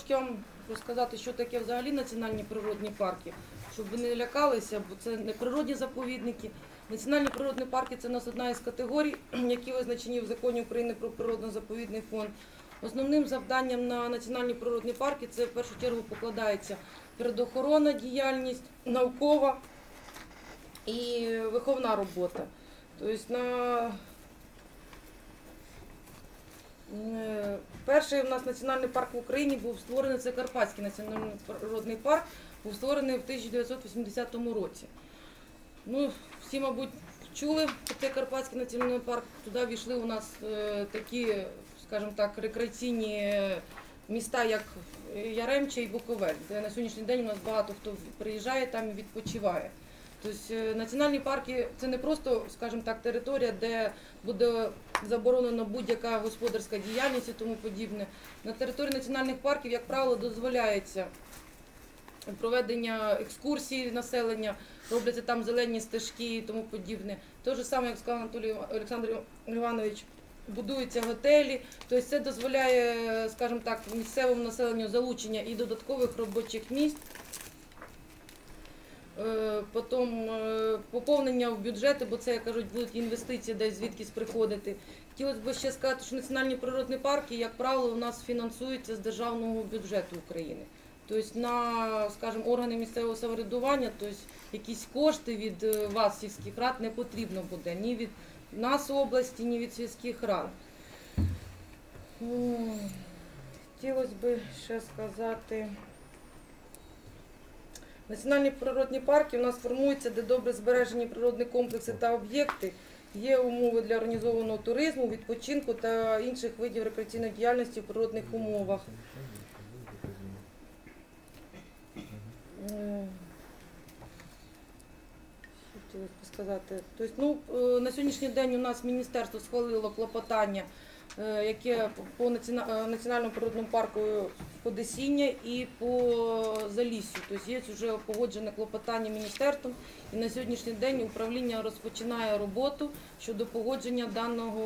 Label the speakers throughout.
Speaker 1: трошки вам розказати, що таке взагалі національні природні парки, щоб ви не лякалися, бо це не природні заповідники. Національні природні парки це у нас одна із категорій, які визначені в законі України про природно-заповідний фонд. Основним завданням на національні природні парки це в першу чергу покладається природоохоронна діяльність, наукова і виховна робота. Тобто на Перший у нас національний парк в Україні був створений, це Карпатський національний природний парк, був створений в 1980 році. Ну, всі, мабуть, чули про цей Карпатський національний парк. Туди війшли у нас е, такі, скажімо так, рекреаційні міста, як Яремче і Буковель, де на сьогоднішній день у нас багато хто приїжджає там і відпочиває. Тобто е, національні парки це не просто, скажімо так, територія, де буде заборонена будь-яка господарська діяльність і тому подібне. На території національних парків, як правило, дозволяється проведення екскурсій населення, робляться там зелені стежки і тому подібне. Те ж саме, як сказав Анатолій Олександр Іванович, будуються готелі. Тобто це дозволяє, скажімо так, місцевому населенню залучення і додаткових робочих місць. Е, Потім е, поповнення в бюджети, бо це, як кажуть, будуть інвестиції десь звідкись приходити. Хотілося б ще сказати, що національні природні парки, як правило, у нас фінансуються з державного бюджету України. Тобто на, скажімо, органи місцевого самоврядування, тобто якісь кошти від е, вас, сільських рад, не потрібно буде ні від нас області, ні від сільських рад. Хотілося б ще сказати. Національні природні парки у нас формуються, де добре збережені природні комплекси та об'єкти. Є умови для організованого туризму, відпочинку та інших видів рекреаційної діяльності в природних умовах. Е, що б сказати. Тобто, ну, е, на сьогоднішній день у нас міністерство схвалило клопотання, е, яке по е, національному природному парку Подесіння і по Заліссю. Тобто є вже погоджене клопотання міністерством, і на сьогоднішній день управління розпочинає роботу щодо погодження даного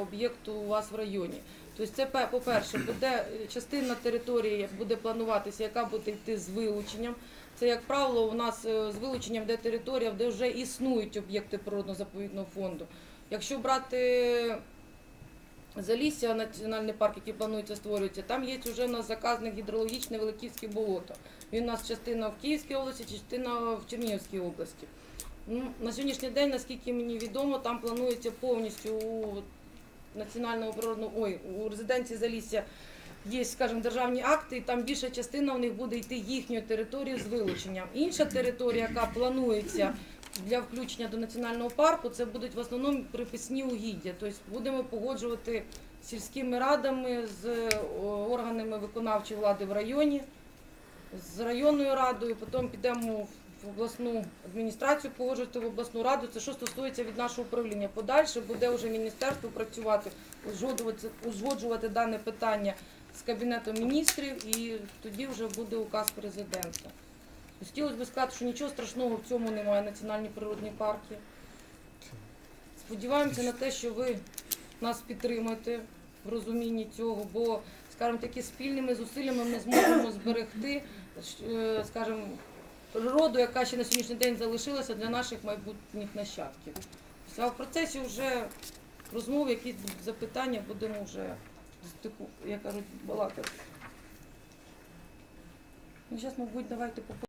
Speaker 1: об'єкту у вас в районі. Тобто це по-перше, буде е, частина території буде плануватися, яка буде йти з вилученням. Це, як правило, у нас е, з вилученням де територія, де вже існують об'єкти природно-заповідного фонду. Якщо брати Залісся, національний парк, який планується створюється, там є вже у нас заказник гідрологічне Великівське болото. Він у нас частина в Київській області, частина в Чернігівській області. Ну, на сьогоднішній день, наскільки мені відомо, там планується повністю у національного природного ой, у резиденції Залісся є, скажімо, державні акти, і там більша частина у них буде йти їхньої території з вилученням. Інша територія, яка планується для включення до національного парку, це будуть в основному приписні угіддя. Тобто будемо погоджувати з сільськими радами, з органами виконавчої влади в районі, з районною радою, потім підемо в обласну адміністрацію, погоджувати в обласну раду. Це що стосується від нашого управління. Подальше буде вже міністерство працювати, узгоджувати, узгоджувати дане питання з кабінетом міністрів, і тоді вже буде указ президента. Хотілося б сказати, що нічого страшного в цьому немає, національні природні парки. Сподіваємося на те, що ви нас підтримаєте в розумінні цього, бо, скажімо, таки спільними зусиллями ми зможемо зберегти, е, скажімо, природу, яка ще на сьогоднішній день залишилася для наших майбутніх нащадків. А в процесі вже розмов, якісь запитання, будемо вже стику, як кажуть, балакати. Ну, зараз, мабуть, давайте по